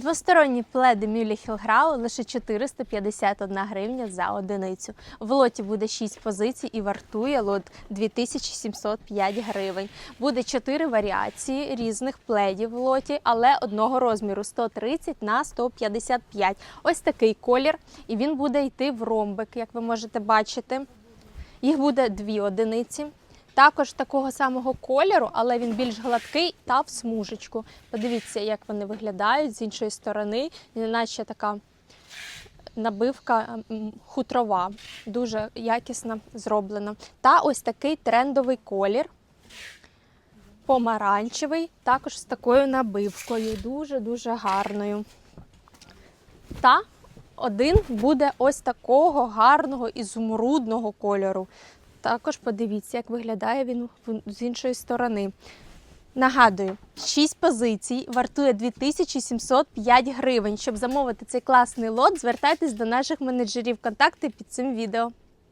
Двосторонні пледи Мюлі Хілграу лише 451 гривня за одиницю. В лоті буде 6 позицій і вартує лот 2705 гривень. Буде 4 варіації різних пледів в лоті, але одного розміру 130 на 155. Ось такий колір, і він буде йти в ромбик, як ви можете бачити. Їх буде дві одиниці. Також такого самого кольору, але він більш гладкий та в смужечку. Подивіться, як вони виглядають з іншої сторони, наче така набивка хутрова, дуже якісно зроблена. Та ось такий трендовий колір, помаранчевий, також з такою набивкою, дуже-дуже гарною. Та один буде ось такого гарного ізумрудного кольору. Також подивіться, як виглядає він з іншої сторони. Нагадую, 6 позицій вартує 2705 гривень. Щоб замовити цей класний лот, звертайтесь до наших менеджерів. Контакти під цим відео.